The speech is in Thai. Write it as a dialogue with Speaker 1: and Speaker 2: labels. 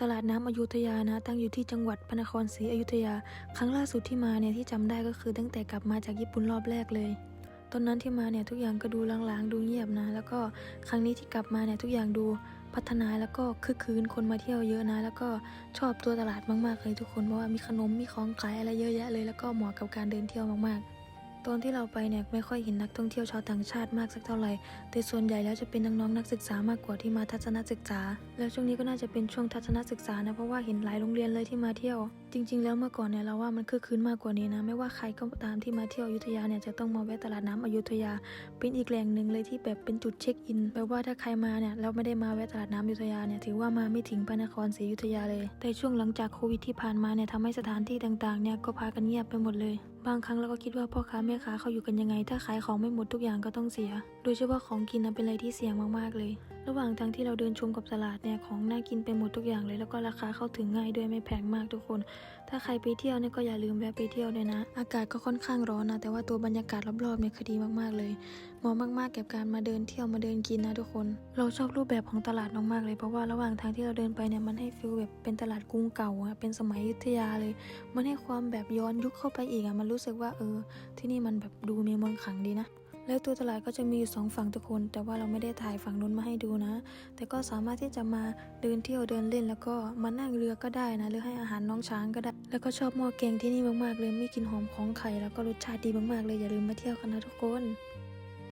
Speaker 1: ตลาดน้ำอยุธยานะ ตั้งอยู่ที่จังหวัดพระนครศรีอยุธยา ครั้งล่าสุดที่มาเนี่ยที่จำได้ก็คือตั้งแต่กลับมาจากญี่ปุ่นรอบแรกเลย ตอนนั้นที่มาเนี่ยทุกอย่างก็ดูลางๆ ดูเงียบนะ แล้วก็ครั้งนี้ที่กลับมาเนี่ยทุกอย่างดูพัฒนาแล้วก็คึกคืนคนมาเที่ยวเยอะนะ แล้วก็ชอบตัวตลาดมากๆเลยทุกคนเพราะว่ามีขนมมีของขายอะไรเยอะแยะเลย แล้วก็เหมาะกับการเดินเที่ยวมากๆ ตอนที่เราไปเนี่ยไม่ค่อยเห็นนักท่องเที่ยวชาวต่างชาติมากสักเท่าไหร่ แต่ส่วนใหญ่แล้วจะเป็นน้องๆนักศึกษามากกว่าที่มาทัศนศึกษา แล้วช่วงนี้ก็น่าจะเป็นช่วงทัศนศึกษานะเพราะว่าเห็นหลายโรงเรียนเลยที่มาเที่ยวจริง ๆ แล้วเมื่อก่อนเนี่ยเราว่ามันคึกคืนมากกว่านี้นะ ไม่ว่าใครก็ตามที่มาเที่ยวอยุธยาเนี่ยจะต้องมาแวะตลาดน้ำอยุธยา เป็นอีกแหล่งหนึ่งเลยที่แบบเป็นจุดเช็คอินแปลว่าถ้าใครมาเนี่ยแล้วไม่ได้มาแวะตลาดน้ำอยุธยาเนี่ยถือว่ามาไม่ถึงพระนครศรีอยุธยาเลย แต่ช่วงหลังจากโควิดที่ผ่านมาเนี่ยทำให้สถานที่ต่างๆเนี่ยก็พากันเงียบไปหมดเลยบางครั้งเราก็คิดว่าพ่อค้าแม่ค้าเขาอยู่กันยังไง ถ้าขายของไม่หมดทุกอย่างก็ต้องเสีย โดยเฉพาะของกินนะเป็นอะไรที่เสี่ยงมากๆเลย ระหว่างทางที่เราเดินชมกับตลาดเนี่ยของน่ากินไปหมดทุกอย่างเลย แล้วก็ราคาเข้าถึงง่ายด้วยไม่แพงมากทุกคนถ้าใครไปเที่ยวเนี่ยก็อย่าลืมแวะไปเที่ยวด้วยนะ อากาศก็ค่อนข้างร้อนนะ แต่ว่าตัวบรรยากาศรอบๆเนี่ยคือดีมากๆเลยเหมาะมากๆกับการมาเดินเที่ยวมาเดินกินนะทุกคน เราชอบรูปแบบของตลาดมากๆเลยเพราะว่าระหว่างทางที่เราเดินไปเนี่ยมันให้ฟีลแบบเป็นตลาดกรุงเก่าอะเป็นสมัยยุธยาเลย มันให้ความแบบย้อนยุคเข้าไปอีกอะมันรู้สึกว่าเออ ที่นี่มันแบบดูมีมนต์ขลังดีนะ แล้วตัวตลาดก็จะมีอยู่สองฝั่งทุกคน แต่ว่าเราไม่ได้ถ่ายฝั่งนู้นมาให้ดูนะ แต่ก็สามารถที่จะมาเดินเที่ยวเดินเล่น แล้วก็มานั่งเรือก็ได้นะ หรือให้อาหารน้องช้างก็ได้ แล้วก็ชอบหม้อแกงที่นี่มากๆเลยมีกลิ่นหอมของไข่แล้วก็รสชาติดีมากๆเลยอย่าลืมมาเที่ยวกันนะทุกคน